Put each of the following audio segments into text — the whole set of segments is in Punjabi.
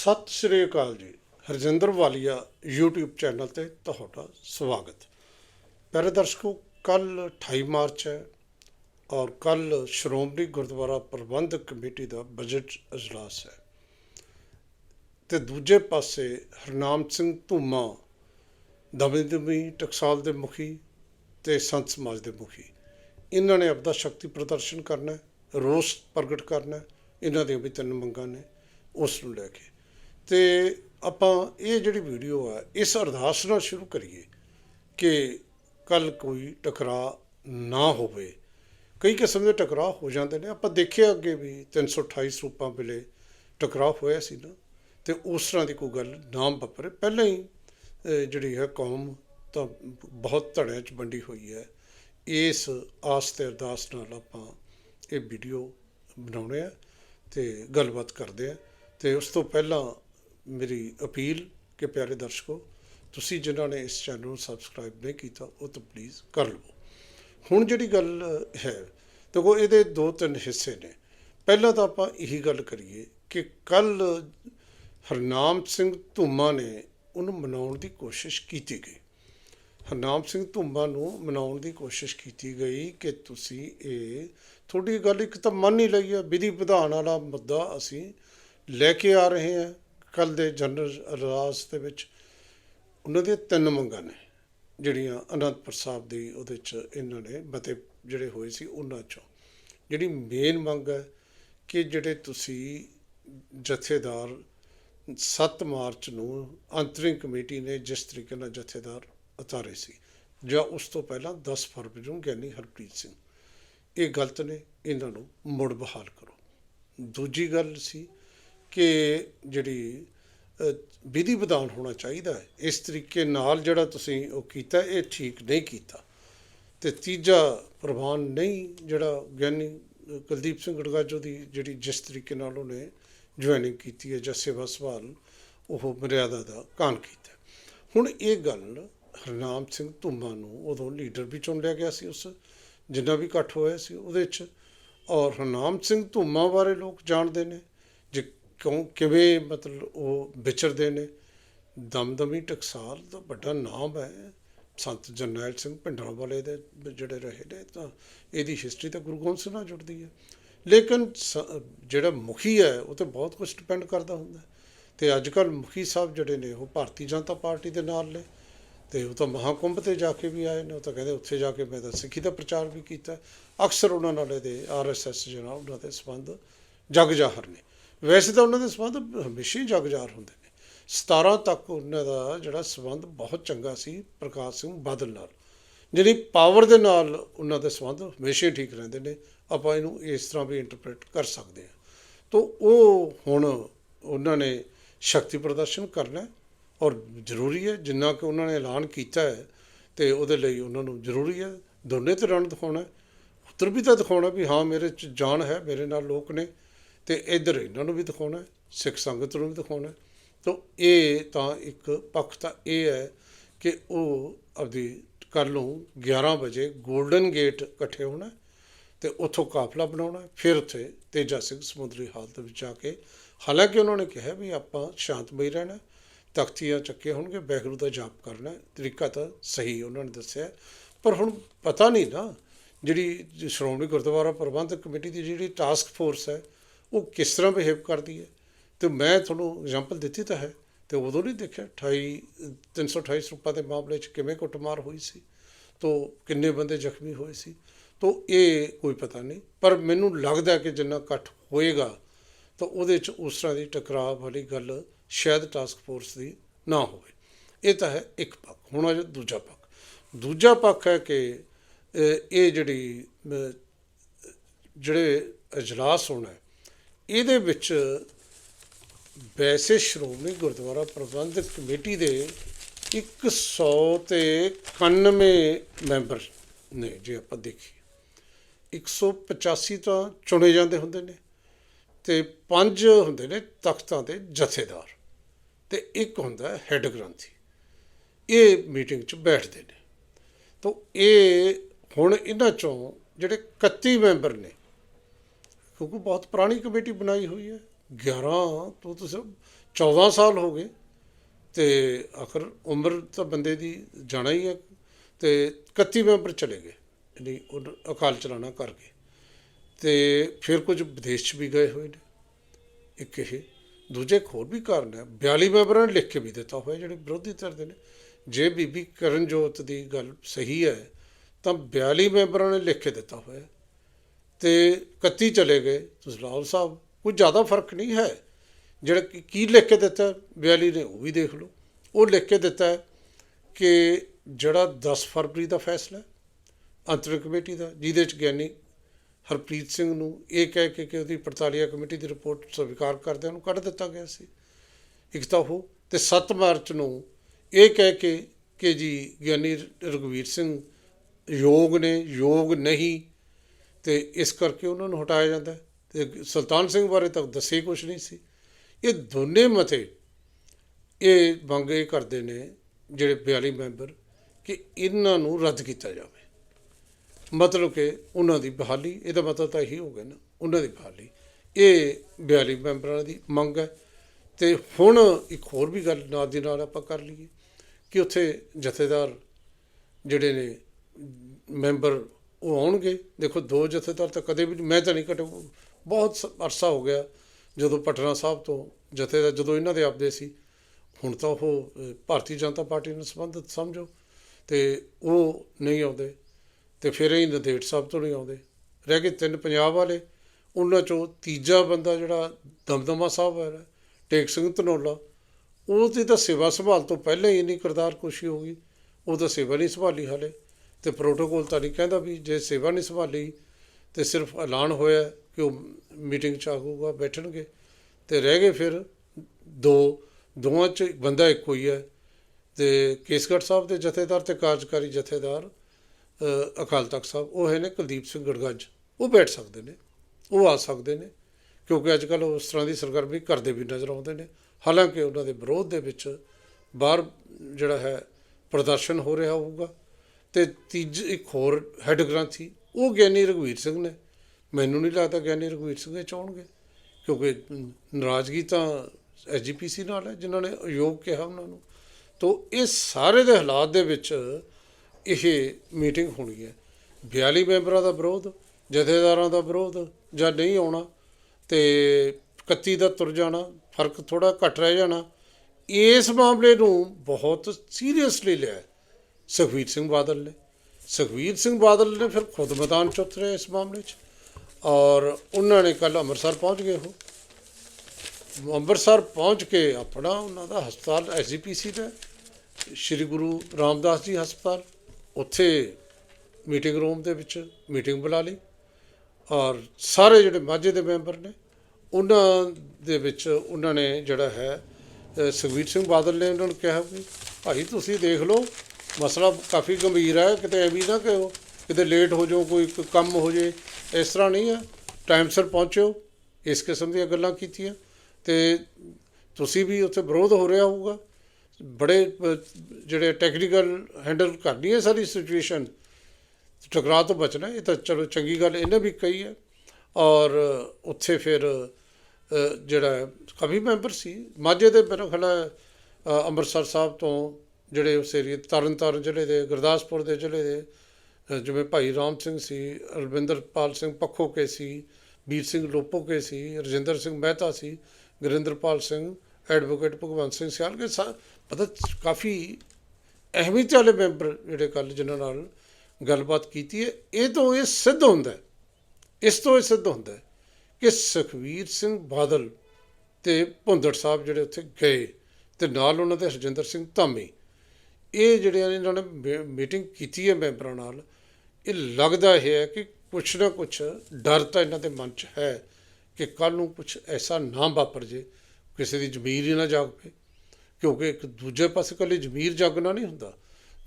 ਸਤਿ ਸ਼੍ਰੀ ਅਕਾਲ ਜੀ। ਹਰਜਿੰਦਰ ਵਾਲੀਆ YouTube ਚੈਨਲ ਤੇ ਤੁਹਾਡਾ ਸਵਾਗਤ। ਪਿਆਰੇ ਦਰਸ਼ਕੋ, ਕੱਲ 28 ਮਾਰਚ ਹੈ ਔਰ ਕੱਲ ਸ਼੍ਰੋਮਣੀ ਗੁਰਦੁਆਰਾ ਪ੍ਰਬੰਧਕ ਕਮੇਟੀ ਦਾ ਬਜਟ ਅਜਲਾਸ ਹੈ। ਤੇ ਦੂਜੇ ਪਾਸੇ ਹਰਨਾਮ ਸਿੰਘ ਧੂਮਾ ਦਮਦਮੀ ਟਕਸਾਲ ਦੇ ਮੁਖੀ ਤੇ ਸੰਤ ਸਮਾਜ ਦੇ ਮੁਖੀ। ਇਹਨਾਂ ਨੇ ਆਪਦਾ ਸ਼ਕਤੀ ਪ੍ਰਦਰਸ਼ਨ ਕਰਨਾ ਹੈ, ਰੋਸ ਪ੍ਰਗਟ ਕਰਨਾ ਹੈ। ਇਹਨਾਂ ਦੀਆਂ ਵੀ ਤਿੰਨ ਮੰਗਾਂ ਨੇ, ਉਸ ਨੂੰ ਲੈ ਕੇ। ਤੇ ਆਪਾਂ ਇਹ ਜਿਹੜੀ ਵੀਡੀਓ ਆ, ਇਸ ਅਰਦਾਸ ਨਾਲ ਸ਼ੁਰੂ ਕਰੀਏ ਕਿ ਕੱਲ ਕੋਈ ਟਕਰਾਅ ਨਾ ਹੋਵੇ। ਕਈ ਕਿਸਮ ਦੇ ਟਕਰਾਅ ਹੋ ਜਾਂਦੇ ਨੇ। ਆਪਾਂ ਦੇਖਿਆ ਅੱਗੇ ਵੀ 328 ਸਰੂਪਾਂ ਵੇਲੇ ਟਕਰਾਅ ਹੋਇਆ ਸੀ ਨਾ। ਤੇ ਉਸ ਤਰ੍ਹਾਂ ਦੀ ਕੋਈ ਗੱਲ ਨਾ ਵਾਪਰੇ। ਪਹਿਲਾਂ ਹੀ ਜਿਹੜੀ ਹੈ ਕੌਮ ਤਾਂ ਬਹੁਤ ਧੜਿਆਂ 'ਚ ਵੰਡੀ ਹੋਈ ਹੈ। ਇਸ ਆਸ ਤੇ ਅਰਦਾਸ ਨਾਲ ਆਪਾਂ ਇਹ ਵੀਡੀਓ ਬਣਾਉਣੇ ਆ ਤੇ ਗੱਲਬਾਤ ਕਰਦੇ ਆ। ਤੇ ਉਸ ਤੋਂ ਪਹਿਲਾਂ ਮੇਰੀ ਅਪੀਲ ਕਿ ਪਿਆਰੇ ਦਰਸ਼ਕੋ, ਤੁਸੀਂ ਜਿਨ੍ਹਾਂ ਨੇ ਇਸ ਚੈਨਲ ਨੂੰ ਸਬਸਕ੍ਰਾਈਬ ਨਹੀਂ ਕੀਤਾ, ਉਹ ਤਾਂ ਪਲੀਜ਼ ਕਰ ਲਵੋ। ਹੁਣ ਜਿਹੜੀ ਗੱਲ ਹੈ, ਦੇਖੋ ਇਹਦੇ ਦੋ ਤਿੰਨ ਹਿੱਸੇ ਨੇ। ਪਹਿਲਾਂ ਤਾਂ ਆਪਾਂ ਇਹੀ ਗੱਲ ਕਰੀਏ ਕਿ ਕੱਲ ਹਰਨਾਮ ਸਿੰਘ ਧੂਮਾ ਨੇ ਉਹਨੂੰ ਮਨਾਉਣ ਦੀ ਕੋਸ਼ਿਸ਼ ਕੀਤੀ ਗਈ। ਹਰਨਾਮ ਸਿੰਘ ਧੂਮਾ ਨੂੰ ਮਨਾਉਣ ਦੀ ਕੋਸ਼ਿਸ਼ ਕੀਤੀ ਗਈ ਕਿ ਤੁਸੀਂ ਇਹ ਤੁਹਾਡੀ ਗੱਲ ਇੱਕ ਤਾਂ ਮੰਨ ਹੀ ਲਈ ਹੈ ਵਿਧੀ ਵਿਧਾਨ ਵਾਲਾ ਮੁੱਦਾ ਅਸੀਂ ਲੈ ਕੇ ਆ ਰਹੇ ਹਾਂ। ਕੱਲ ਦੇ ਜਨਰਲ ਅਰਦਾਸ ਦੇ ਵਿੱਚ ਉਹਨਾਂ ਦੀਆਂ ਤਿੰਨ ਮੰਗਾਂ ਨੇ, ਜਿਹੜੀਆਂ ਅਨੰਦਪੁਰ ਸਾਹਿਬ ਦੀ ਉਹਦੇ ਚ ਇਹਨਾਂ ਨੇ ਮਤੇ ਜਿਹੜੇ ਹੋਏ ਸੀ ਉਹਨਾਂ ਚੋਂ। ਜਿਹੜੀ ਮੇਨ ਮੰਗ ਹੈ ਕਿ ਜਿਹੜੇ ਤੁਸੀਂ ਜਥੇਦਾਰ 7 ਮਾਰਚ ਨੂੰ ਅੰਤਰਿੰਗ ਕਮੇਟੀ ਨੇ ਜਿਸ ਤਰੀਕੇ ਨਾਲ ਜਥੇਦਾਰ ਉਤਾਰੇ ਸੀ, ਜਾਂ ਉਸ ਤੋਂ ਪਹਿਲਾਂ 10 ਫਰਵਰੀ ਨੂੰ ਗਿਆਨੀ ਹਰਪ੍ਰੀਤ ਸਿੰਘ। ਇਹ ਗਲਤ ਨੇ, ਇਹਨਾਂ ਨੂੰ ਮੁੜ ਬਹਾਲ ਕਰੋ। ਦੂਜੀ ਗੱਲ ਸੀ ਕਿ ਜਿਹੜੀ ਵਿਧੀ ਵਿਧਾਨ ਹੋਣਾ ਚਾਹੀਦਾ ਹੈ। ਇਸ ਤਰੀਕੇ ਨਾਲ ਜਿਹੜਾ ਤੁਸੀਂ ਉਹ ਕੀਤਾ, ਇਹ ਠੀਕ ਨਹੀਂ ਕੀਤਾ। ਤੇ ਤੀਜਾ ਪ੍ਰਵਾਨ ਨਹੀਂ, ਜਿਹੜਾ ਗਿਆਨੀ ਕੁਲਦੀਪ ਸਿੰਘ ਗੜਗਾਜੋ ਦੀ ਜਿਹੜੀ ਜਿਸ ਤਰੀਕੇ ਨਾਲ ਉਹਨੇ ਜੁਆਇਨਿੰਗ ਕੀਤੀ ਹੈ ਜਾਂ ਸੇਵਾ ਸਵਾਲ ਉਹ ਮਰਿਆਦਾ ਦਾ ਕਾਨ ਕੀਤਾ। ਹੁਣ ਇਹ ਗੱਲ ਹਰਨਾਮ ਸਿੰਘ ਧੁੰਮਾ ਨੂੰ ਉਦੋਂ ਲੀਡਰ ਵੀ ਚੁਣ ਲਿਆ ਗਿਆ ਸੀ ਉਸ, ਜਿੰਨਾ ਵੀ ਇਕੱਠ ਹੋਇਆ ਸੀ ਉਹਦੇ 'ਚ। ਔਰ ਹਰਨਾਮ ਸਿੰਘ ਧੁੰਮਾ ਬਾਰੇ ਲੋਕ ਜਾਣਦੇ ਨੇ। ਕਿਉਂ, ਕਿਵੇਂ ਮਤਲਬ ਉਹ ਵਿਚਰਦੇ ਨੇ? ਦਮਦਮੀ ਟਕਸਾਲ ਦਾ ਵੱਡਾ ਨਾਮ ਹੈ। ਸੰਤ ਜਰਨੈਲ ਸਿੰਘ ਭਿੰਡਰਾਂ ਵਾਲੇ ਦੇ ਜਿਹੜੇ ਰਹੇ ਨੇ, ਤਾਂ ਇਹਦੀ ਹਿਸਟਰੀ ਤਾਂ ਗੁਰੂ ਗੋਬਿੰਦ ਸਿੰਘ ਨਾਲ ਜੁੜਦੀ ਹੈ। ਲੇਕਿਨ ਸ- ਜਿਹੜਾ ਮੁਖੀ ਹੈ, ਉਹ ਤੇ ਬਹੁਤ ਕੁਝ ਡਿਪੈਂਡ ਕਰਦਾ ਹੁੰਦਾ ਹੈ। ਤੇ ਅੱਜ ਕੱਲ ਮੁਖੀ ਸਾਹਿਬ ਜਿਹੜੇ ਨੇ, ਉਹ ਭਾਰਤੀ ਜਨਤਾ ਪਾਰਟੀ ਦੇ ਨਾਲ ਨੇ। ਤੇ ਉਹ ਤਾਂ ਮਹਾਕੁੰਭ ਤੇ ਜਾ ਕੇ ਵੀ ਆਏ ਨੇ। ਉਹ ਤਾਂ ਕਹਿੰਦੇ ਉੱਥੇ ਜਾ ਕੇ ਮੈਂ ਤਾਂ ਸਿੱਖੀ ਦਾ ਪ੍ਰਚਾਰ ਵੀ ਕੀਤਾ। ਅਕਸਰ ਉਹਨਾਂ ਨਾਲ ਇਹਦੇ ਆਰਐਸਐਸ ਜਿਹੜਾ ਉਹਨਾਂ ਦੇ ਸੰਬੰਧ ਜਗ ਜਾਹਰ ਨੇ। ਵੈਸੇ ਤਾਂ ਉਹਨਾਂ ਦੇ ਸੰਬੰਧ ਹਮੇਸ਼ਾ ਹੀ ਜਗ ਹੁੰਦੇ ਨੇ। 17 ਤੱਕ ਉਹਨਾਂ ਦਾ ਜਿਹੜਾ ਸੰਬੰਧ ਬਹੁਤ ਚੰਗਾ ਸੀ, ਪ੍ਰਕਾਸ਼ ਸਿੰਘ ਬਾਦਲ ਨਾਲ। ਜਿਹੜੀ ਪਾਵਰ ਦੇ ਨਾਲ ਉਹਨਾਂ ਦੇ ਸੰਬੰਧ ਹਮੇਸ਼ਾ ਹੀ ਠੀਕ ਰਹਿੰਦੇ ਨੇ। ਆਪਾਂ ਇਹਨੂੰ ਇਸ ਤਰ੍ਹਾਂ ਵੀ ਇੰਟਰਪ੍ਰੀਟ ਕਰ ਸਕਦੇ ਹਾਂ। ਤੋਂ ਉਹ ਹੁਣ ਉਹਨਾਂ ਨੇ ਸ਼ਕਤੀ ਪ੍ਰਦਰਸ਼ਨ ਕਰਨਾ ਔਰ ਜ਼ਰੂਰੀ ਹੈ, ਜਿੰਨਾ ਕਿ ਉਹਨਾਂ ਨੇ ਐਲਾਨ ਕੀਤਾ ਹੈ ਤੇ ਉਹਦੇ ਲਈ ਉਹਨਾਂ ਨੂੰ ਜ਼ਰੂਰੀ ਹੈ ਦੋਨੇ ਤਰ੍ਹਾਂ ਦਿਖਾਉਣਾ ਹੈ। ਵੀ ਤਾਂ ਦਿਖਾਉਣਾ ਵੀ ਹਾਂ, ਮੇਰੇ ਚ ਜਾਨ ਹੈ, ਮੇਰੇ ਨਾਲ ਲੋਕ ਨੇ। ਤੇ ਇੱਧਰ ਇਹਨਾਂ ਨੂੰ ਵੀ ਦਿਖਾਉਣਾ ਸਿੱਖ ਸੰਗਤ ਨੂੰ ਵੀ ਦਿਖਾਉਣਾ ਤਾਂ ਇਹ ਤਾਂ ਇੱਕ ਪੱਖ ਤਾਂ ਇਹ ਹੈ ਕਿ ਉਹ ਆਪਦੀ ਕੱਲ੍ਹ ਨੂੰ 11 ਵਜੇ 골ਡਨ ਗੇਟ ਇਕੱਠੇ ਹੋਣਾ ਹੈ ਤੇ ਉੱਥੋਂ ਕਾਫਲਾ ਬਣਾਉਣਾ ਫਿਰ ਉੱਥੇ ਤੇਜਾ ਸਿੰਘ ਸਮੁੰਦਰੀ ਹਾਲਤ ਵਿੱਚ ਜਾ ਕੇ ਹਾਲਾਂਕਿ ਉਹਨਾਂ ਨੇ ਕਿਹਾ ਵੀ ਆਪਾਂ ਸ਼ਾਂਤਮਈ ਰਹਿਣਾ ਤਖਤੀਆਂ ਚੱਕੇ ਹੋਣਗੇ, ਵਾਹਿਗੁਰੂ ਦਾ ਜਾਪ ਕਰਨਾ ਤਰੀਕਾ ਤਾਂ ਸਹੀ ਉਹਨਾਂ ਨੇ ਦੱਸਿਆ ਪਰ ਹੁਣ ਪਤਾ ਨਹੀਂ ਨਾ, ਜਿਹੜੀ ਸ਼੍ਰੋਮਣੀ ਗੁਰਦੁਆਰਾ ਪ੍ਰਬੰਧਕ ਕਮੇਟੀ ਦੀ ਜਿਹੜੀ ਟਾਸਕ ਫੋਰਸ ਹੈ ਉਹ ਕਿਸ ਤਰ੍ਹਾਂ ਬਿਹੇਵ ਕਰਦੀ ਹੈ? ਤੇ ਮੈਂ ਤੁਹਾਨੂੰ ਐਗਜ਼ਾਮਪਲ ਦਿੱਤੀ ਤਾਂ ਹੈ। ਤੇ ਉਦੋਂ ਨਹੀਂ ਦੇਖਿਆ 28 328 ਰੁਪਏ ਦੇ ਮਾਮਲੇ 'ਚ ਕਿਵੇਂ ਕੁੱਟਮਾਰ ਹੋਈ ਸੀ? ਤੋ ਕਿੰਨੇ ਬੰਦੇ ਜ਼ਖਮੀ ਹੋਏ ਸੀ? ਤੋ ਇਹ ਕੋਈ ਪਤਾ ਨਹੀਂ। ਪਰ ਮੈਨੂੰ ਲੱਗਦਾ ਕਿ ਜਿੰਨਾ ਇਕੱਠ ਹੋਏਗਾ ਤਾਂ ਉਹਦੇ 'ਚ ਉਸ ਤਰ੍ਹਾਂ ਦੀ ਟਕਰਾਅ ਵਾਲੀ ਗੱਲ ਸ਼ਾਇਦ ਟਾਸਕ ਫੋਰਸ ਦੀ ਨਾ ਹੋਵੇ। ਇਹ ਤਾਂ ਹੈ ਇੱਕ ਪੱਖ। ਹੁਣ ਆ ਜੋ ਦੂਜਾ ਪੱਖ। ਦੂਜਾ ਪੱਖ ਹੈ ਕਿ ਇਹ ਜਿਹੜੀ ਜਿਹੜੇ ਅਜਲਾਸ ਹੋਣਾ ਹੈ, ਇਹਦੇ ਵਿੱਚ ਵੈਸੇ ਸ਼੍ਰੋਮਣੀ ਗੁਰਦੁਆਰਾ ਪ੍ਰਬੰਧਕ ਕਮੇਟੀ ਦੇ 100 ਤੇ 91 ਮੈਂਬਰ ਨੇ ਜੇ ਆਪਾਂ ਦੇਖੀਏ। 185 ਤਾਂ ਚੁਣੇ ਜਾਂਦੇ ਹੁੰਦੇ ਨੇ ਤੇ ਪੰਜ ਹੁੰਦੇ ਨੇ ਤਖਤਾਂ ਦੇ ਜਥੇਦਾਰ ਤੇ ਇੱਕ ਹੁੰਦਾ ਹੈੱਡ ਗ੍ਰੰਥੀ। ਇਹ ਮੀਟਿੰਗ 'ਚ ਬੈਠਦੇ ਨੇ। ਤਾਂ ਇਹ ਹੁਣ ਇਹਨਾਂ ਚੋਂ ਜਿਹੜੇ 31 ਮੈਂਬਰ ਨੇ ਕਿਉਂਕਿ ਬਹੁਤ ਪੁਰਾਣੀ ਕਮੇਟੀ ਬਣਾਈ ਹੋਈ ਹੈ। 11 ਤੋਂ ਤੁਸੀਂ 14 ਸਾਲ ਹੋ ਗਏ। ਤੇ ਆਖਰ ਉਮਰ ਤਾਂ ਬੰਦੇ ਦੀ ਜਾਣਾ ਹੀ ਹੈ ਤੇ 31 ਮੈਂਬਰ ਚਲੇ ਗਏ, ਯਾਨੀ ਉਹ ਅਕਾਲ ਚਲਾਣਾ ਕਰਕੇ। ਗਏ ਤੇ ਫਿਰ ਕੁਝ ਵਿਦੇਸ਼ 'ਚ ਵੀ ਗਏ ਹੋਏ ਨੇ। ਇੱਕ ਇਹ। ਦੂਜੇ ਇੱਕ ਹੋਰ ਵੀ ਕਾਰਨ ਹੈ। 42 ਮੈਂਬਰਾਂ ਨੇ ਲਿਖ ਕੇ ਵੀ ਦਿੱਤਾ ਹੋਇਆ ਜਿਹੜੇ ਵਿਰੋਧੀ ਧਿਰ ਦੇ ਨੇ। ਜੇ ਬੀਬੀ ਕਰਨਜੋਤ ਦੀ ਗੱਲ ਸਹੀ ਹੈ, ਤਾਂ 42 ਮੈਂਬਰਾਂ ਨੇ ਲਿਖ ਕੇ ਦਿੱਤਾ ਹੋਇਆ। ਤੇ 31 ਚਲੇ ਗਏ। ਤੁਸੀਂ ਲਾਹੌਰ ਸਾਹਿਬ, ਕੋਈ ਜ਼ਿਆਦਾ ਫ਼ਰਕ ਨਹੀਂ ਹੈ। ਜਿਹੜਾ ਕੀ- ਲਿਖ ਕੇ ਦਿੱਤਾ ਬਿਆਲੀ ਨੇ ਉਹ ਵੀ ਦੇਖ ਲਓ। ਉਹ ਲਿਖ ਕੇ ਦਿੱਤਾ ਕਿ ਜਿਹੜਾ 10 ਫਰਵਰੀ ਦਾ ਫੈਸਲਾ ਅੰਤਰਿਕ ਕਮੇਟੀ ਦਾ, ਜਿਹਦੇ ਚ ਗਿਆਨੀ ਹਰਪ੍ਰੀਤ ਸਿੰਘ ਨੂੰ ਇਹ ਕਹਿ ਕੇ ਕਿ ਉਹਦੀ ਪੜਤਾਲੀਆ ਕਮੇਟੀ ਦੀ ਰਿਪੋਰਟ ਸਵੀਕਾਰ ਕਰਦੇ ਉਹਨੂੰ ਕੱਢ ਦਿੱਤਾ ਗਿਆ ਸੀ। ਇੱਕ ਤਾਂ ਉਹ ਤੇ 7 ਮਾਰਚ ਨੂੰ ਇਹ ਕਹਿ ਕੇ ਕਿ ਜੀ ਗਿਆਨੀ ਰਘਵੀਰ ਸਿੰਘ ਯੋਗ ਨੇ, ਯੋਗ ਨਹੀਂ ਤੇ ਇਸ ਕਰਕੇ ਉਹਨਾਂ ਨੂੰ ਹਟਾਇਆ ਜਾਂਦਾ ਹੈ। ਤੇ ਸੁਲਤਾਨ ਸਿੰਘ ਬਾਰੇ ਤਾਂ ਦੱਸੇ ਕੁਝ ਨਹੀਂ ਸੀ। ਇਹ ਦੋਨੇ ਮਤੇ ਇਹ ਮੰਗ ਇਹ ਕਰਦੇ ਨੇ ਜਿਹੜੇ 42 ਮੈਂਬਰ ਕਿ ਇਹਨਾਂ ਨੂੰ ਰੱਦ ਕੀਤਾ ਜਾਵੇ। ਮਤਲਬ ਕਿ ਉਹਨਾਂ ਦੀ ਬਹਾਲੀ, ਇਹਦਾ ਮਤਲਬ ਤਾਂ ਇਹੀ ਹੋ ਗਿਆ ਨਾ, ਉਹਨਾਂ ਦੀ ਬਹਾਲੀ। ਇਹ 42 ਮੈਂਬਰਾਂ ਦੀ ਮੰਗ ਹੈ। ਤੇ ਹੁਣ ਇੱਕ ਹੋਰ ਵੀ ਗੱਲ ਨਾਲ ਦੀ ਨਾਲ ਆਪਾਂ ਕਰ ਲਈਏ ਕਿ ਉੱਥੇ ਜਥੇਦਾਰ ਜਿਹੜੇ ਨੇ ਮੈਂਬਰ ਉਹ ਆਉਣਗੇ। ਦੇਖੋ, ਦੋ ਜਥੇਦਾਰ ਤਾਂ ਕਦੇ ਵੀ ਮੈਂ ਤਾਂ ਨਹੀਂ ਕਟੇ ਬਹੁਤ ਸ- ਅਰਸਾ ਹੋ ਗਿਆ ਜਦੋਂ ਪਟਨਾ ਸਾਹਿਬ ਤੋਂ ਜਥੇਦਾਰ ਜਦੋਂ ਇਹਨਾਂ ਦੇ ਆਪਦੇ ਸੀ। ਹੁਣ ਤਾਂ ਉਹ ਭਾਰਤੀ ਜਨਤਾ ਪਾਰਟੀ ਨਾਲ ਸੰਬੰਧਿਤ ਸਮਝੋ। ਤੇ ਉਹ ਨਹੀਂ ਆਉਂਦੇ। ਤੇ ਫਿਰ ਇਹ ਨਦੇੜ ਸਾਹਿਬ ਤੋਂ ਨਹੀਂ ਆਉਂਦੇ। ਰਹਿ ਗਏ ਤਿੰਨ ਪੰਜਾਬ ਵਾਲੇ। ਉਹਨਾਂ ਚੋਂ ਤੀਜਾ ਬੰਦਾ ਜਿਹੜਾ ਦਮਦਮਾ ਸਾਹਿਬ ਹੈ, ਟੇਕ ਸਿੰਘ ਧਨੋਲਾ। ਉਹ ਤੇ ਤਾਂ ਸੇਵਾ ਸੰਭਾਲ ਤੋਂ ਪਹਿਲਾਂ ਹੀ ਇੰਨੀ ਕਰਤਾਰ ਕੁਸ਼ੀ ਹੋ ਗਈ। ਉਹ ਤਾਂ ਸੇਵਾ ਨਹੀਂ ਸੰਭਾਲੀ ਹਾਲੇ। ਤੇ ਪ੍ਰੋਟੋਕੋਲ ਤਾਂ ਨਹੀਂ ਕਹਿੰਦਾ ਵੀ ਜੇ ਸੇਵਾ ਨਹੀਂ ਸੰਭਾਲੀ ਤੇ ਸਿਰਫ ਐਲਾਨ ਹੋਇਆ ਕਿ ਉਹ ਮੀਟਿੰਗ ਚ ਆਊਗਾ, ਬੈਠਣਗੇ। ਤੇ ਰਹਿ ਗਏ ਫਿਰ ਦੋ, ਦੋਵਾਂ ਚ ਬੰਦਾ ਇੱਕੋ ਹੀ ਹੈ ਤੇ ਕੇਸਗੜ੍ਹ ਸਾਹਿਬ ਦੇ ਜਥੇਦਾਰ ਤੇ ਕਾਰਜਕਾਰੀ ਜਥੇਦਾਰ ਅਕਾਲ ਤਖਤ ਸਾਹਿਬ, ਉਹ ਹੈ ਨੇ ਕੁਲਦੀਪ ਸਿੰਘ ਗੜਗੰਜ। ਉਹ ਬੈਠ ਸਕਦੇ ਨੇ, ਉਹ ਆ ਸਕਦੇ ਨੇ, ਕਿਉਂਕਿ ਅੱਜ ਕੱਲ੍ਹ ਉਸ ਤਰ੍ਹਾਂ ਦੀ ਸਰਗਰਮੀ ਕਰਦੇ ਵੀ ਨਜ਼ਰ ਆਉਂਦੇ ਨੇ। ਹਾਲਾਂਕਿ ਉਹਨਾਂ ਦੇ ਵਿਰੋਧ ਦੇ ਵਿੱਚ ਬਾਹਰ ਜਿਹੜਾ ਹੈ ਪ੍ਰਦਰਸ਼ਨ ਹੋ ਰਿਹਾ ਹੋਊਗਾ। ਤੇ ਤੀਜ ਇੱਕ ਹੋਰ ਹੈੱਡ ਗ੍ਰੰਥੀ ਉਹ ਗਿਆਨੀ ਰਘਵੀਰ ਸਿੰਘ ਨੇ। ਮੈਨੂੰ ਨਹੀਂ ਲੱਗਦਾ ਗਿਆਨੀ ਰਘਵੀਰ ਸਿੰਘ ਇਹ ਚਾਹਣਗੇ, ਕਿਉਂਕਿ ਨਾਰਾਜ਼ਗੀ ਤਾਂ ਐਸਜੀਪੀਸੀ ਨਾਲ ਹੈ ਜਿਨ੍ਹਾਂ ਨੇ ਅਯੋਗ ਕਿਹਾ ਉਹਨਾਂ ਨੂੰ। ਤੋਂ ਇਹ ਸਾਰੇ ਦੇ ਹਾਲਾਤ ਦੇ ਵਿੱਚ ਇਹ ਮੀਟਿੰਗ ਹੋਣੀ ਹੈ। 42 ਮੈਂਬਰਾਂ ਦਾ ਵਿਰੋਧ, ਜਥੇਦਾਰਾਂ ਦਾ ਵਿਰੋਧ, ਜਾਂ ਨਹੀਂ ਆਉਣਾ, ਤੇ 31 ਦਾ ਤੁਰ ਜਾਣਾ, ਫ਼ਰਕ ਥੋੜਾ ਘਟ ਰਹਿ ਜਾਣਾ, ਇਸ ਮਾਮਲੇ ਨੂੰ ਬਹੁਤ ਸੀਰੀਅਸਲੀ ਲਿਆ ਸੁਖਵੀਰ ਸਿੰਘ ਬਾਦਲ ਨੇ। ਸੁਖਵੀਰ ਸਿੰਘ ਬਾਦਲ ਨੇ ਫਿਰ ਖੁਦ ਮੈਦਾਨ ਚ ਉਤਰੇ ਇਸ ਮਾਮਲੇ 'ਚ ਔਰ ਉਹਨਾਂ ਨੇ ਕੱਲ ਅੰਮ੍ਰਿਤਸਰ ਪਹੁੰਚ ਗਏ ਉਹ। ਅੰਮ੍ਰਿਤਸਰ ਪਹੁੰਚ ਕੇ ਆਪਣਾ ਉਹਨਾਂ ਦਾ ਹਸਪਤਾਲ ਐਸਜੀਪੀਸੀ ਦਾ ਸ਼੍ਰੀ ਗੁਰੂ ਰਾਮਦਾਸ ਜੀ ਹਸਪਤਾਲ। ਉੱਥੇ ਮੀਟਿੰਗ ਰੂਮ ਦੇ ਵਿੱਚ ਮੀਟਿੰਗ ਬੁਲਾ ਲਈ ਔਰ ਸਾਰੇ ਜਿਹੜੇ ਮਾਝੇ ਦੇ ਮੈਂਬਰ ਨੇ ਉਹਨਾਂ ਦੇ ਵਿੱਚ ਉਹਨਾਂ ਨੇ ਜਿਹੜਾ ਹੈ ਅ, ਸੁਖਬੀਰ ਸਿੰਘ ਬਾਦਲ ਨੇ ਉਹਨਾਂ ਨੂੰ ਕਿਹਾ ਵੀ ਭਾਈ ਤੁਸੀਂ ਦੇਖ ਲਓ ਮਸਲਾ ਕਾਫੀ ਗੰਭੀਰ ਹੈ, ਕਿਤੇ ਐਵੇਂ ਨਾ ਕਿ ਕਿਤੇ ਲੇਟ ਹੋ ਜਾਓ, ਕੋਈ ਕੰਮ ਹੋ ਜੇ, ਇਸ ਤਰ੍ਹਾਂ ਨਹੀਂ ਹੈ ਟਾਈਮ ਸਿਰ ਪਹੁੰਚਿਓ ਇਸ ਕਿਸਮ ਦੀਆਂ ਗੱਲਾਂ ਕੀਤੀਆਂ। ਤੇ ਤੁਸੀਂ ਵੀ ਉੱਥੇ ਵਿਰੋਧ ਹੋ ਰਿਹਾ ਹੋਊਗਾ। ਬੜੇ ਜਿਹੜੇ ਟੈਕਨੀਕਲ ਹੈਂਡਲ ਕਰਨੀ ਹੈ ਸਾਰੀ ਸਿਚੁਏਸ਼ਨ ਟਕਰਾਅ ਤੋਂ ਬਚਣਾ, ਇਹ ਤਾਂ ਚਲੋ ਚੰਗੀ ਗੱਲ, ਇਹਨੇ ਵੀ ਕਹੀ ਹੈ। ਔਰ ਉੱਥੇ ਫਿਰ ਜਿਹੜਾ ਕਾਫੀ ਮੈਂਬਰ ਸੀ। ਮਾਝੇ ਦੇ ਮੇਰਾ ਖਿਆਲ ਅੰਮ੍ਰਿਤਸਰ ਸਾਹਿਬ ਤੋਂ ਜਿਹੜੇ ਉਸ ਏਰੀਏ ਤਰਨ ਤਾਰਨ ਜ਼ਿਲ੍ਹੇ ਦੇ, ਗੁਰਦਾਸਪੁਰ ਦੇ ਜ਼ਿਲ੍ਹੇ ਦੇ ਜਿਵੇਂ ਭਾਈ ਰਾਮ ਸਿੰਘ ਸੀ, ਰਵਿੰਦਰਪਾਲ ਸਿੰਘ ਪੱਖੋਕੇ ਸੀ, ਵੀਰ ਸਿੰਘ ਲੋਪੋਕੇ ਸੀ, ਰਜਿੰਦਰ ਸਿੰਘ ਮਹਿਤਾ ਸੀ, ਗੁਰਿੰਦਰਪਾਲ ਸਿੰਘ ਐਡਵੋਕੇਟ ਭਗਵੰਤ ਸਿੰਘ ਸਿਆਲ ਕੇ ਸਾ, ਪਤਾ ਕਾਫੀ ਅਹਿਮੀਅਤ ਵਾਲੇ ਮੈਂਬਰ ਜਿਹੜੇ ਕੱਲ ਜਿਨ੍ਹਾਂ ਨਾਲ ਗੱਲਬਾਤ ਕੀਤੀ ਹੈ, ਇਹ ਤੋਂ ਇਹ ਸਿੱਧ ਹੁੰਦਾ ਹੈ, ਇਸ ਤੋਂ ਇਹ ਸਿੱਧ ਹੁੰਦਾ ਹੈ ਕਿ ਸੁਖਵੀਰ ਸਿੰਘ ਬਾਦਲ ਤੇ ਭੁੰਦੜ ਸਾਹਿਬ ਜਿਹੜੇ ਉੱਥੇ ਗਏ ਤੇ ਨਾਲ ਉਹਨਾਂ ਦੇ ਹਰਜਿੰਦਰ ਸਿੰਘ ਧਾਮੀ ਇਹ ਜਿਹੜੇ ਇਹਨਾਂ ਨੇ ਮੀਟਿੰਗ ਕੀਤੀ ਹੈ ਮੈਂਬਰਾਂ ਨਾਲ, ਇਹ ਲੱਗਦਾ ਇਹ ਹੈ ਕਿ ਕੁਛ ਨਾ ਕੁਛ ਡਰ ਤਾਂ ਇਹਨਾਂ ਦੇ ਮਨ 'ਚ ਹੈ ਕਿ ਕੱਲ ਨੂੰ ਕੁਛ ਐਸਾ ਨਾ ਵਾਪਰ ਜੇ, ਕਿਸੇ ਦੀ ਜ਼ਮੀਰ ਹੀ ਨਾ ਜਾਗ ਪਏ ਕਿਉਂਕਿ ਇੱਕ ਦੂਜੇ ਪਾਸੇ ਇਕੱਲੇ ਜ਼ਮੀਰ ਜਾਗਣਾ ਨਹੀਂ ਹੁੰਦਾ।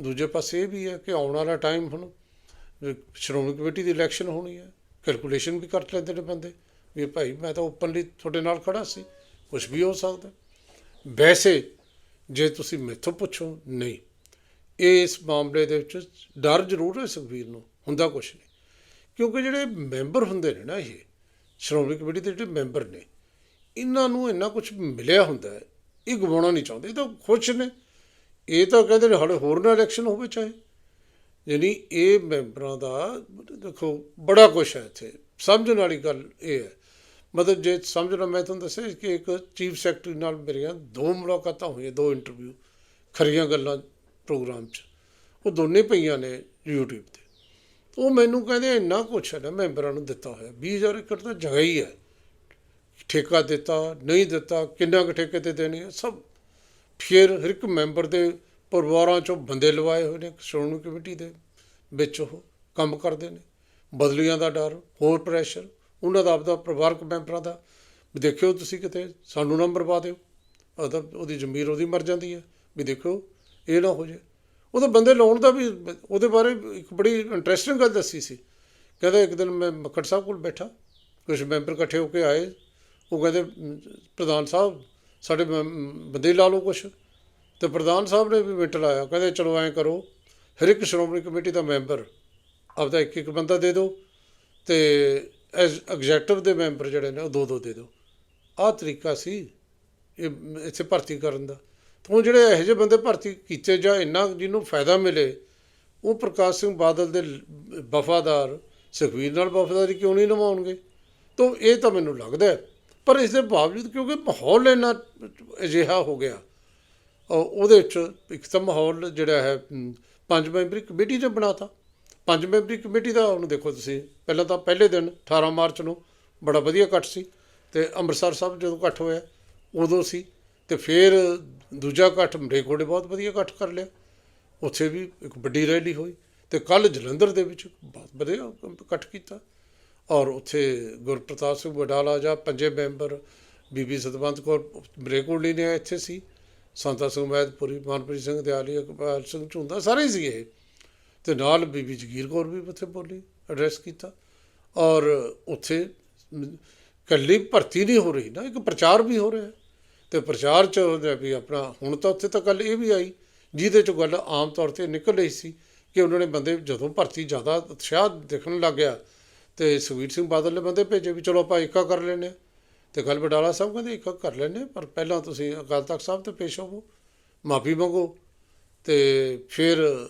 ਦੂਜੇ ਪਾਸੇ ਇਹ ਵੀ ਹੈ ਕਿ ਆਉਣ ਵਾਲਾ ਟਾਈਮ ਹੁਣ ਸ਼੍ਰੋਮਣੀ ਕਮੇਟੀ ਦੀ ਇਲੈਕਸ਼ਨ ਹੋਣੀ ਹੈ ਕੈਲਕੂਲੇਸ਼ਨ ਵੀ ਕਰ ਲੈਂਦੇ ਨੇ ਬੰਦੇ ਵੀ ਭਾਈ ਮੈਂ ਤਾਂ ਓਪਨਲੀ ਤੁਹਾਡੇ ਨਾਲ ਖੜਾ ਸੀ ਕੁਝ ਵੀ ਹੋ ਸਕਦਾ। ਵੈਸੇ ਜੇ ਤੁਸੀਂ ਮੈਥੋਂ ਪੁੱਛੋ, ਨਹੀਂ। ਇਸ ਮਾਮਲੇ ਦੇ ਵਿੱਚ ਡਰ ਜ਼ਰੂਰ ਹੈ ਸੁਖਬੀਰ ਨੂੰ, ਹੁੰਦਾ ਕੁਝ ਨਹੀਂ। ਕਿਉਂਕਿ ਜਿਹੜੇ ਮੈਂਬਰ ਹੁੰਦੇ ਨੇ ਨਾ ਇਹ, ਸ਼੍ਰੋਮਣੀ ਕਮੇਟੀ ਦੇ ਜਿਹੜੇ ਮੈਂਬਰ ਨੇ, ਇਹਨਾਂ ਨੂੰ ਇੰਨਾ ਕੁਝ ਮਿਲਿਆ ਹੁੰਦਾ ਹੈ, ਇਹ ਗਵਾਉਣਾ ਨਹੀਂ ਚਾਹੁੰਦੇ, ਇਹ ਤਾਂ ਖੁਸ਼ ਨੇ। ਇਹ ਤਾਂ ਕਹਿੰਦੇ ਨੇ ਹਾਲੇ ਹੋਰ ਨਾ ਇਲੈਕਸ਼ਨ ਹੋਵੇ ਚਾਹੇ। ਯਾਨੀ ਇਹ ਮੈਂਬਰਾਂ ਦਾ, ਦੇਖੋ, ਬੜਾ ਕੁਛ ਹੈ ਇੱਥੇ। ਸਮਝਣ ਵਾਲੀ ਗੱਲ ਇਹ ਹੈ। ਮਤਲਬ ਜੇ ਸਮਝਣਾ, ਮੈਂ ਤੁਹਾਨੂੰ ਦੱਸਿਆ ਕਿ ਇੱਕ ਚੀਫ ਸੈਕਟਰੀ ਨਾਲ ਮੇਰੀਆਂ ਦੋ ਮੁਲਾਕਾਤਾਂ ਹੋਈਆਂ, ਦੋ ਇੰਟਰਵਿਊ, ਖਰੀਆਂ ਗੱਲਾਂ ਪ੍ਰੋਗਰਾਮ 'ਚ। ਉਹ ਦੋਨੇ ਪਈਆਂ ਨੇ YouTube ਤੇ। ਉਹ ਮੈਨੂੰ ਕਹਿੰਦੇ ਇੰਨਾ ਕੁਛ ਹੈ ਨਾ ਮੈਂਬਰਾਂ ਨੂੰ ਦਿੱਤਾ ਹੋਇਆ। 20000 ਏਕੜ ਤਾਂ ਜਗ੍ਹਾ ਹੀ ਹੈ। ਠੇਕਾ ਦਿੱਤਾ ਨਹੀਂ ਦਿੱਤਾ ਕਿੰਨਾ ਕੁ ਠੇਕੇ ਤੇ ਦੇਣੇ ਆ, ਸਭ। ਫਿਰ ਹਰ ਇੱਕ ਮੈਂਬਰ ਦੇ ਪਰਿਵਾਰਾਂ ਚੋਂ ਬੰਦੇ ਲਵਾਏ ਹੋਏ ਨੇ ਸ਼੍ਰੋਮਣੀ ਕਮੇਟੀ ਦੇ ਵਿੱਚ ਉਹ ਕੰਮ ਕਰਦੇ ਨੇ। ਬਦਲੀਆਂ ਦਾ ਡਰ ਹੋਰ ਪ੍ਰੈਸ਼ਰ ਉਹਨਾਂ ਦਾ ਆਪਦਾ ਪਰਿਵਾਰਕ ਮੈਂਬਰਾਂ ਦਾ। ਵੀ ਦੇਖਿਓ ਤੁਸੀਂ ਕਿਤੇ ਸਾਨੂੰ ਨੰਬਰ ਪਾ ਦਿਓ। ਉਹਦਾ ਉਹਦੀ ਜ਼ਮੀਰ ਉਹਦੀ ਮਰ ਜਾਂਦੀ ਹੈ। ਵੀ ਦੇਖੋ ਇਹ ਨਾ ਹੋ ਜੇ ਤਾਂ ਬੰਦੇ ਲਾਉਣ ਦਾ ਵੀ ਉਹਦੇ ਬਾਰੇ ਇੱਕ ਬੜੀ ਇੰਟਰਸਟਿੰਗ ਗੱਲ ਦੱਸੀ ਸੀ। ਕਹਿੰਦਾ ਇੱਕ ਦਿਨ ਮੈਂ ਮੱਕੜ ਸਾਹਿਬ ਕੋਲ ਬੈਠਾ ਕੁਝ ਮੈਂਬਰ ਇਕੱਠੇ ਹੋ ਕੇ ਆਏ। ਉਹ ਕਹਿੰਦੇ ਪ੍ਰਧਾਨ ਸਾਹਿਬ, ਸਾਡੇ ਮ- ਬੰਦੇ ਲਾ ਲਓ ਕੁਛ। ਤੇ ਪ੍ਰਧਾਨ ਸਾਹਿਬ ਨੇ ਵੀ ਮਿੰਟ ਲਾਇਆ। ਕਹਿੰਦੇ, ਚਲੋ ਐਂ ਕਰੋ ਹਰ ਇੱਕ ਸ਼੍ਰੋਮਣੀ ਕਮੇਟੀ ਦਾ ਮੈਂਬਰ, ਆਪਦਾ ਇੱਕ ਇੱਕ ਬੰਦਾ ਦੇ ਦਿਓ ਤੇ ਐਸ ਐਗਜ਼ੈਕਟਿਵ ਦੇ ਮੈਂਬਰ ਜਿਹੜੇ ਨੇ, ਉਹ ਦੋ ਦੋ ਦੇ ਦਿਓ। ਆਹ ਤਰੀਕਾ ਸੀ, ਇਹ, ਇੱਥੇ ਭਰਤੀ ਕਰਨ ਦਾ। ਹੁਣ ਜਿਹੜੇ ਇਹੋ ਜਿਹੇ ਬੰਦੇ ਭਰਤੀ ਕੀਤੇ ਜਾਂ ਇੰਨਾ ਜਿਹਨੂੰ ਫਾਇਦਾ ਮਿਲੇ, ਉਹ ਪ੍ਰਕਾਸ਼ ਸਿੰਘ ਬਾਦਲ ਦੇ ਵਫਾਦਾਰ ਸੁਖਬੀਰ ਨਾਲ ਵਫਾਦਾਰੀ ਕਿਉਂ ਨਹੀਂ ਨਿਭਾਉਣਗੇ? ਤੋਂ ਇਹ ਤਾਂ ਮੈਨੂੰ ਲੱਗਦਾ ਪਰ ਇਸ ਦੇ ਬਾਵਜੂਦ ਕਿਉਂਕਿ ਮਾਹੌਲ ਇੰਨਾ ਅਜਿਹਾ ਹੋ ਗਿਆ ਉਹਦੇ ਵਿੱਚ ਇੱਕ ਤਾਂ ਮਾਹੌਲ ਜਿਹੜਾ ਹੈ ਪੰਜ ਮੈਂਬਰੀ ਕਮੇਟੀ ਨੇ ਬਣਾਤਾ। ਪੰਜ ਮੈਂਬਰੀ ਕਮੇਟੀ ਦਾ ਹੁਣ ਦੇਖੋ ਤੁਸੀਂ, ਪਹਿਲਾਂ ਤਾਂ ਪਹਿਲੇ ਦਿਨ 18 ਮਾਰਚ ਨੂੰ ਬੜਾ ਵਧੀਆ ਇਕੱਠ ਸੀ ਤੇ ਅੰਮ੍ਰਿਤਸਰ ਸਾਹਿਬ ਜਦੋਂ ਇਕੱਠ ਹੋਇਆ, ਉਦੋਂ ਸੀ ਤੇ ਫਿਰ ਦੂਜਾ ਇਕੱਠ ਮਰੇਕੋਟੇ ਬਹੁਤ ਵਧੀਆ ਇਕੱਠ ਕਰ ਲਿਆ। ਉੱਥੇ ਵੀ ਇੱਕ ਵੱਡੀ ਰੈਲੀ ਹੋਈ ਤੇ ਕੱਲ ਜਲੰਧਰ ਦੇ ਵਿੱਚ ਬਹੁਤ ਵਧੀਆ ਇਕੱਠ ਕੀਤਾ। ਔਰ ਉੱਥੇ ਗੁਰਪ੍ਰਤਾਪ ਸਿੰਘ ਵਡਾਲਾ ਜਾਂ ਪੰਜੇ ਮੈਂਬਰ ਬੀਬੀ ਸਤਵੰਤ ਕੌਰ ਮਰੇਕੋਟਲੀ ਨੇ ਇੱਥੇ ਸੀ। ਸੰਤਾ ਸਿੰਘ ਮਹਿਦਪੁਰੀ ਮਨਪ੍ਰੀਤ ਸਿੰਘ ਦਿਆਲੀ ਇਕਬਾਲ ਸਿੰਘ ਝੁੰਦਾ ਸਾਰੇ ਸੀ ਇਹ। ਤੇ ਨਾਲ ਬੀਬੀ ਜਗੀਰ ਕੌਰ ਵੀ ਉੱਥੇ ਬੋਲੀ ਐਡਰੈਸ ਕੀਤਾ। ਔਰ ਉੱਥੇ ਕੱਲੀ ਭਰਤੀ ਨਹੀਂ ਹੋ ਰਹੀ ਨਾ, ਇੱਕ ਪ੍ਰਚਾਰ ਵੀ ਹੋ ਰਿਹਾ। ਤੇ ਪ੍ਰਚਾਰ ਚ ਵੀ ਆਪਣਾ ਹੁਣ ਤਾਂ ਉੱਥੇ ਤਾਂ ਗੱਲ ਇਹ ਵੀ ਆਈ ਜਿਹਦੇ ਚ ਗੱਲ ਆਮ ਤੌਰ ਤੇ ਨਿਕਲ ਰਹੀ ਸੀ ਕਿ ਉਹਨਾਂ ਨੇ ਬੰਦੇ ਜਦੋਂ ਭਰਤੀ ਜ਼ਿਆਦਾ ਉਤਸ਼ਾਹ ਦੇਖਣ ਲੱਗ ਗਿਆ ਤੇ ਸੁਖਬੀਰ ਸਿੰਘ ਬਾਦਲ ਨੇ ਬੰਦੇ ਭੇਜੇ ਵੀ ਚਲੋ ਆਪਾਂ ਏਕਾ ਕਰ ਲੈਂਦੇ ਹਾਂ। ਤੇ ਗੱਲ ਬਟਾਲਾ ਸਾਹਿਬ ਕਹਿੰਦੇ ਏਕਾ ਕਰ ਲੈਂਦੇ ਹਾਂ, ਪਰ ਪਹਿਲਾਂ ਤੁਸੀਂ ਅਕਾਲ ਤਖਤ ਸਾਹਿਬ ਤੇ ਪੇਸ਼ ਹੋਵੋ ਮਾਫੀ ਮੰਗੋ ਤੇ ਫਿਰ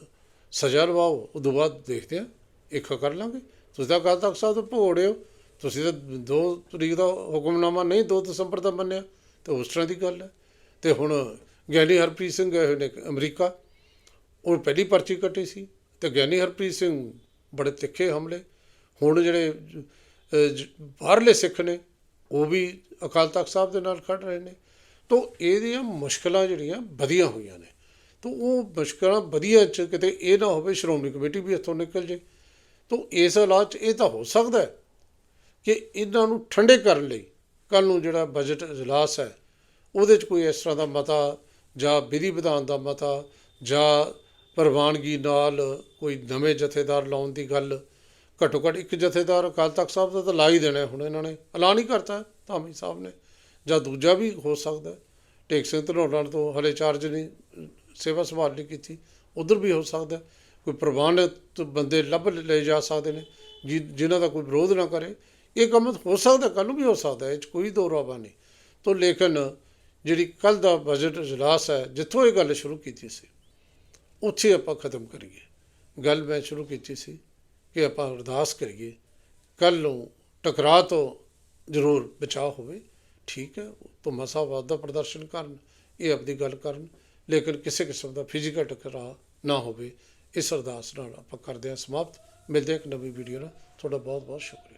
ਸਜ਼ਾ ਲਵਾਓ ਉਦੋਂ ਬਾਅਦ ਦੇਖਦੇ ਆ ਇੱਕ ਕਰ ਲਾਂਗੇ। ਤੁਸੀਂ ਤਾਂ ਅਕਾਲ ਤਖਤ ਸਾਹਿਬ ਤੋਂ ਭੋੜੇ ਹੋ ਤੁਸੀਂ ਤਾਂ 2 ਤਰੀਕ ਦਾ ਹੁਕਮਨਾਮਾ ਨਹੀਂ 2 ਦਸੰਬਰ ਦਾ ਮੰਨਿਆ। ਤਾਂ ਉਸ ਤਰ੍ਹਾਂ ਦੀ ਗੱਲ ਹੈ। ਤੇ ਹੁਣ ਗਿਆਨੀ ਹਰਪ੍ਰੀਤ ਸਿੰਘ ਗਏ ਹੋਏ ਨੇ ਅਮਰੀਕਾ। ਉਹ ਪਹਿਲੀ ਪਰਚੀ ਕੱਟੀ ਸੀ। ਤੇ ਗਿਆਨੀ ਹਰਪ੍ਰੀਤ ਸਿੰਘ ਬੜੇ ਤਿੱਖੇ ਹਮਲੇ। ਹੁਣ ਜਿਹੜੇ ਬਾਹਰਲੇ ਸਿੱਖ ਨੇ, ਉਹ ਵੀ ਅਕਾਲ ਤਖਤ ਸਾਹਿਬ ਦੇ ਨਾਲ ਖੜ ਰਹੇ ਨੇ। ਤੋਂ ਇਹਦੀਆਂ ਮੁਸ਼ਕਲਾਂ ਜਿਹੜੀਆਂ ਵਧੀਆਂ ਹੋਈਆਂ ਨੇ। ਤੋਂ ਉਹ ਮੁਸ਼ਕਲਾਂ ਵਧੀਆ ਚ ਕਿਤੇ ਇਹ ਨਾ ਹੋਵੇ ਸ਼੍ਰੋਮਣੀ ਕਮੇਟੀ ਵੀ ਇੱਥੋਂ ਨਿਕਲ ਜੇ। ਤੋਂ ਇਸ ਹਾਲਾਤ ਚ ਇਹ ਤਾਂ ਹੋ ਸਕਦਾ ਕਿ ਇਹਨਾਂ ਨੂੰ ਠੰਡੇ ਕਰਨ ਲਈ ਕੱਲ ਨੂੰ ਜਿਹੜਾ ਬਜਟ ਇਜਲਾਸ ਹੈ, ਉਹਦੇ 'ਚ ਕੋਈ ਇਸ ਤਰ੍ਹਾਂ ਦਾ ਮਤਾ ਜਾਂ ਵਿਧੀ ਵਿਧਾਨ ਦਾ ਮਤਾ ਜਾਂ ਪ੍ਰਵਾਨਗੀ ਨਾਲ ਕੋਈ ਨਵੇਂ ਜਥੇਦਾਰ ਲਾਉਣ ਦੀ ਗੱਲ ਘੱਟੋ ਘੱਟ ਇੱਕ ਜਥੇਦਾਰ ਅਕਾਲ ਤਖਤ ਸਾਹਿਬ ਦਾ ਤਾਂ ਲਾ ਹੀ ਦੇਣਾ ਹੁਣ ਇਹਨਾਂ ਨੇ। ਐਲਾਨ ਹੀ ਕਰਤਾ ਧਾਮੀ ਸਾਹਿਬ ਨੇ। ਜਾਂ ਦੂਜਾ ਵੀ ਹੋ ਸਕਦਾ ਟੇਕ ਸਿੰਘ ਧਨੌਲਾ ਤੋਂ ਹਲੇ ਚਾਰਜ ਨਹੀਂ, ਸੇਵਾ ਸੰਭਾਲ ਨਹੀਂ ਕੀਤੀ, ਉਧਰ ਵੀ ਹੋ ਸਕਦਾ ਕੋਈ ਪ੍ਰਵਾਨਿਤ ਬੰਦੇ ਲੱਭ ਲਏ ਜਾ ਸਕਦੇ ਨੇ, ਜਿ- ਜਿਨ੍ਹਾਂ ਦਾ ਕੋਈ ਵਿਰੋਧ ਨਾ ਕਰੇ। ਇਹ ਕੰਮ ਹੋ ਸਕਦਾ ਕੱਲ ਨੂੰ ਵੀ ਹੋ ਸਕਦਾ, ਇਹ 'ਚ ਕੋਈ ਦੋ ਰਾਵਾ ਨਹੀਂ। ਤੋਂ ਲੇਕਿਨ ਜਿਹੜੀ ਕੱਲ ਦਾ ਬਜਟ ਇਜਲਾਸ ਹੈ, ਜਿੱਥੋਂ ਇਹ ਗੱਲ ਸ਼ੁਰੂ ਕੀਤੀ ਸੀ, ਉੱਥੇ ਆਪਾਂ ਖਤਮ ਕਰੀਏ। ਗੱਲ ਮੈਂ ਸ਼ੁਰੂ ਕੀਤੀ ਸੀ ਕਿ ਆਪਾਂ ਅਰਦਾਸ ਕਰੀਏ ਕੱਲ ਨੂੰ ਟਕਰਾਅ ਤੋਂ ਜ਼ਰੂਰ ਬਚਾਅ ਹੋਵੇ, ਠੀਕ ਹੈ ਤੋਂ ਮਸਾਵਾਦ ਦਾ ਪ੍ਰਦਰਸ਼ਨ ਕਰਨ, ਇਹ ਆਪਣੀ ਗੱਲ ਕਰਨ, ਲੇਕਿਨ ਕਿਸੇ ਕਿਸਮ ਦਾ ਫਿਜ਼ੀਕਲ ਟਕਰਾਅ ਨਾ ਹੋਵੇ, ਇਸ ਅਰਦਾਸ ਨਾਲ ਆਪਾਂ ਕਰਦੇ ਹਾਂ ਸਮਾਪਤ। ਮਿਲਦੇ ਹਾਂ ਇੱਕ ਨਵੀਂ ਵੀਡੀਓ ਨਾਲ। ਤੁਹਾਡਾ ਬਹੁਤ ਬਹੁਤ ਸ਼ੁਕਰੀਆ।